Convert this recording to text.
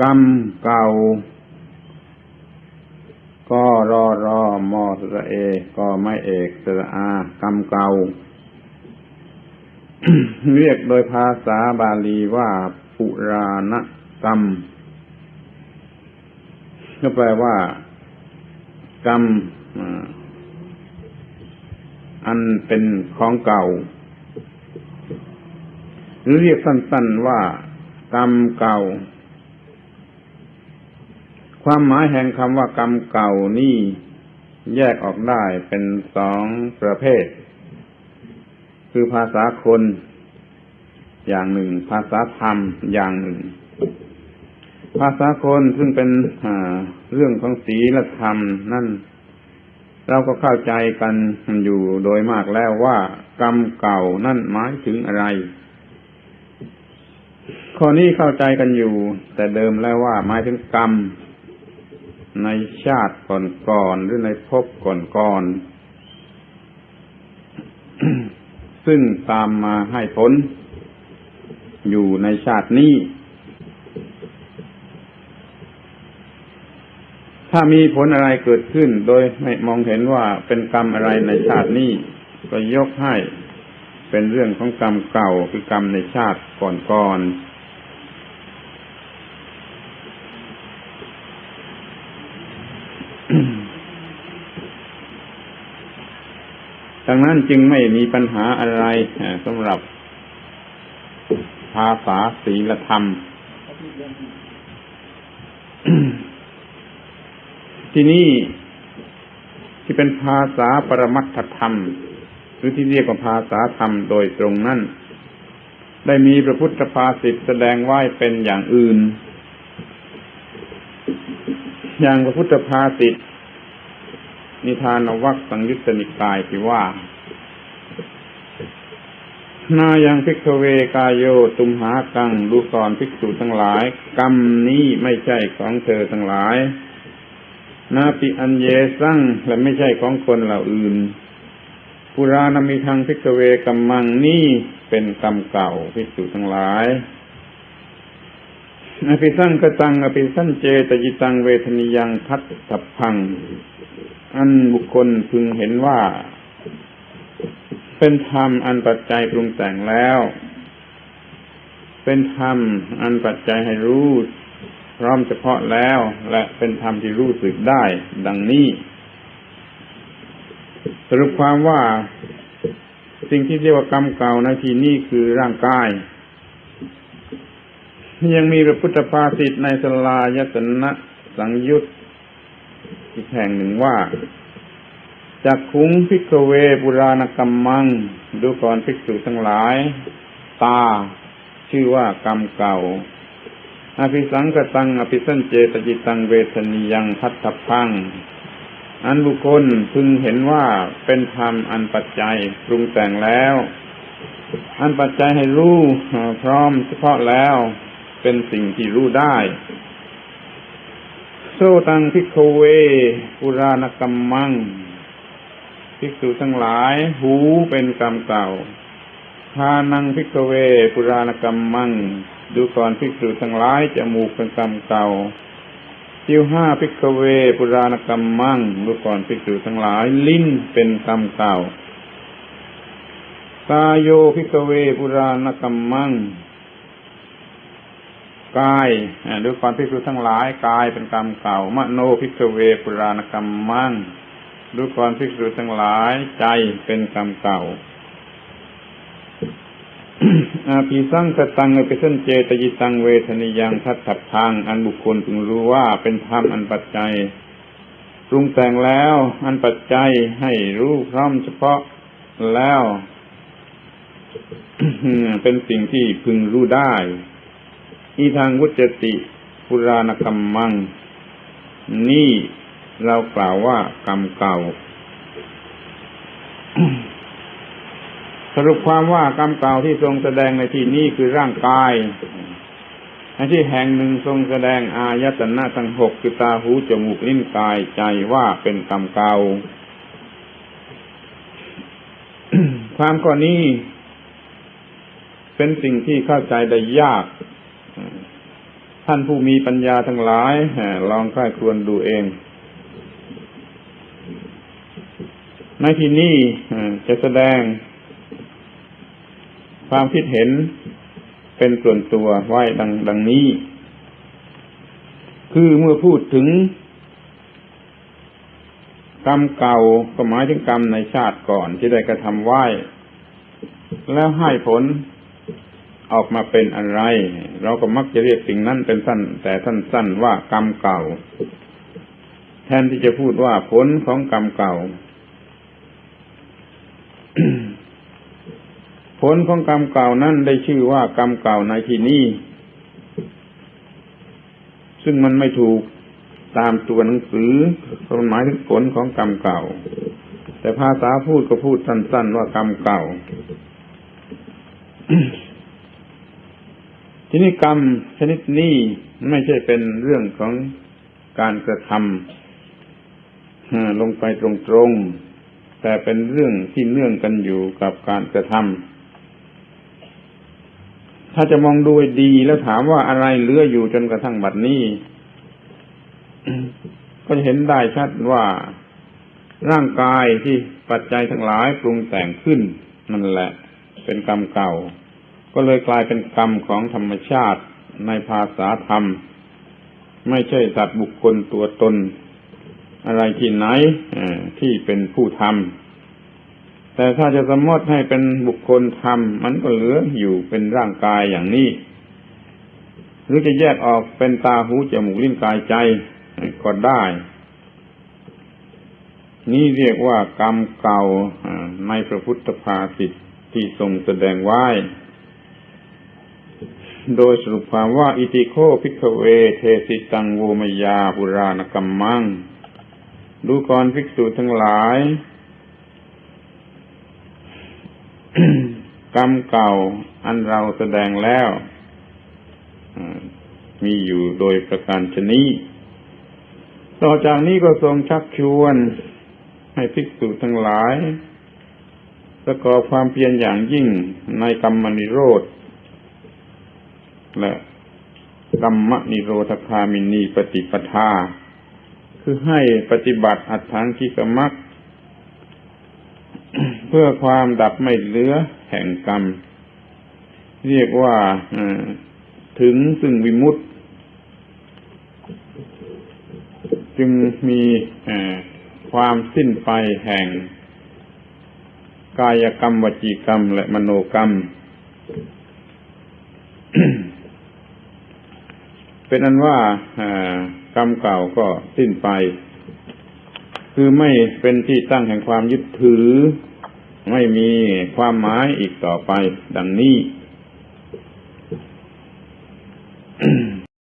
กรรมเก่าก็รอรอมอสระเอ ก็ไม่เอกสระอา กรรมเก่า เรียกโดยภาษาบาลีว่า ปุราณกรรม ก็แปลว่า กรรมอันเป็นของเก่า หรือเรียกสั้นๆว่า กรรมเก่า ความหมายแห่งคำว่ากรรมเก่านี่แยกออกได้เป็นสองประเภท คือภาษาคนอย่างหนึ่ง ภาษาธรรมอย่างหนึ่ง ภาษาคนซึ่งเป็นเรื่องของศีลธรรมนั่น เราก็เข้าใจกันอยู่โดยมากแล้วว่ากรรมเก่านั่นหมายถึงอะไรข้อนี้เข้าใจกันอยู่ แต่เดิมแล้วว่าหมายถึงกรรม ในชาติก่อนๆหรือในภพก่อนๆซึ่งตามมาให้ผล อยู่ในชาตินี้ ถ้ามีผลอะไรเกิดขึ้น โดยไม่มองเห็นว่าเป็นกรรมอะไรในชาตินี้ ก็ยกให้เป็นเรื่องของกรรมเก่าคือกรรมในชาติก่อนๆ ดังนั้นจึงไม่มีปัญหาอะไรสำหรับภาษาศีลธรรม ที่นี่ที่เป็นภาษาปรมัตถธรรม หรือที่เรียกว่าภาษาธรรมโดยตรงนั้น ได้มีพระพุทธภาษิตแสดงไว้เป็นอย่างอื่น อย่างพระพุทธภาษิตนิทานวัคสังยุตตนิกายที่ว่า นายังพิกเวกายโยตุมหากังดูก่อนภิกษุทั้งหลาย กรรมนี้ไม่ใช่ของเธอทั้งหลาย นาปิอันเยสั่งและไม่ใช่ของคนเหล่าอื่นปุรานามีทางพิกเวกัมมังนี่เป็นกรรมเก่าพิสุทั้งหลาย อภิสังกตังอภิสันเจตจิตังเวทนิยังพัดถับพัง อันบุคคลพึงเห็นว่า เป็นธรรมอันปัจจัยปรุงแต่งแล้ว เป็นธรรมอันปัจจัยให้รู้พร้อมเฉพาะแล้ว และเป็นธรรมที่รู้สึกได้ ดังนี้ สรุปความว่า สิ่งที่เรียกว่ากรรมเก่าในที่นี้คือร่างกาย ยังมีพระพุทธภาษิตในสลายตนะสังยุตอีกแห่งหนึ่งว่าจากคุ้งพิกเวปุราณกรรมมัง ดูก่อนภิกษุทั้งหลาย ตา ชื่อว่ากรรมเก่าอภิสังกตังอภิสันเจตจิตังเวทนียังพัทพัง อันบุคคลพึงเห็นว่าเป็นธรรมอันปัจจัยปรุงแต่งแล้ว อันปัจจัยให้รู้พร้อมเฉพาะแล้ว เป็นสิ่งที่รู้ได้ โซตังพิกเวปุราณกรรมมังภิกษุทั้งหลาย หูเป็นกรรมเก่าทานังพิกเวปุราณกรรมมังดูก่อนภิกษุทั้งหลายจมูกเป็นกรรมเก่าจิวห้าพิกเวปุราณกรรมมั่งดูก่อนภิกษุทั้งหลาย ลิ้นเป็นกรรมเก่า ตาโยพิกเวปุราณกรรมมั่ง กายดูก่อนภิกษุทั้งหลายกายเป็นกรรมเก่ามโนพิกเวปุราณกรรมมั่งดูก่อนภิกษุทั้งหลายใจเป็นกรรมเก่าอาภิสังกตังอภิสันเจตยิตังเวทนิยังทัตถับทาง อันบุคคลพึงรู้ว่าเป็นธรรมอันปัจจัยปรุงแต่งแล้วอันปัจจัยให้รู้พร้อมเฉพาะแล้ว เป็นสิ่งที่พึงรู้ได้ อีทางวุจติปุราณกรรมมัง นี่เรากล่าวว่ากรรมเก่า สรุปความว่ากรรมเก่าที่ทรงแสดงในที่นี้คือร่างกายในที่แห่งหนึ่งทรงแสดงอายตนะทั้งหกคือตาหูจมูกลิ้นกายใจว่าเป็นกรรมเก่า ความข้อนนี้เป็นสิ่งที่เข้าใจได้ยาก ท่านผู้มีปัญญาทั้งหลายลองค่ายควรดูเอง ในที่นี้จะแสดง ความคิดเห็นเป็นส่วนตัวไว้ดังดังนี้ คือเมื่อพูดถึง กรรมเก่าก็หมายถึงกรรมในชาติก่อนที่ได้กระทำไว้ แล้วให้ผล ออกมาเป็นอะไร เราก็มักจะเรียกสิ่งนั้นเป็นสั้น แต่สั้นๆว่ากรรมเก่า แทนที่จะพูดว่าผลของกรรมเก่า ผลของกรรมเก่านั้นได้ชื่อว่ากรรมเก่าในที่นี้ ซึ่งมันไม่ถูกตามตัวหนังสือเพรามหมายถึงผลของกรรมเก่า แต่ภาษาพูดก็พูดสั้น ๆ ว่ากรรมเก่า ทีนี้กรรมชนิดนี้ไม่ใช่เป็นเรื่องของการกระทำลงไปตรงๆ แต่เป็นเรื่องที่เนื่องกันอยู่กับการกระทำถ้าจะมองดูดีแล้วถามว่าอะไรเหลืออยู่จนกระทั่งบัดนี้ ก็จะเห็นได้ชัดว่าร่างกายที่ปัจจัยทั้งหลายปรุงแต่งขึ้นนั่นแหละ เป็นกรรมเก่า ก็เลยกลายเป็นกรรมของธรรมชาติในภาษาธรรม ไม่ใช่สัตว์บุคคลตัวตน อะไรที่ไหนที่เป็นผู้ทำแต่ถ้าจะสมมติให้เป็นบุคคลทำมันก็เหลืออยู่เป็นร่างกายอย่างนี้ หรือจะแยกออกเป็นตาหูจมูกลิ้นกายใจก็ได้ นี่เรียกว่ากรรมเก่าในพระพุทธภาษิตที่ทรงแสดงไว้ โดยสรุปความว่า อิติโคพิกเว เทสิตังโวมยาปุราณกัมมัง ดูก่อนภิกษุทั้งหลาย กรรมเก่าอันเราแสดงแล้ว มีอยู่โดยประการชนีต่อจากนี้ก็ทรงชักชวน ให้ภิกษุทั้งหลายประกอบความเพียรอย่างยิ่งในกรรมนิโรธ และกรรมนิโรธคามินีปฏิปทา คือให้ปฏิบัติอัตถังคิกมักเพื่อความดับไม่เหลือแห่งกรรม เรียกว่าถึงซึ่งวิมุตติ จึงมีความสิ้นไปแห่ง กายกรรมวจีกรรมและมโนกรรม เป็นอันว่ากรรมเก่าก็สิ้นไป คือไม่เป็นที่ตั้งแห่งความยึดถือ ไม่มีความหมายอีกต่อไป ดังนี้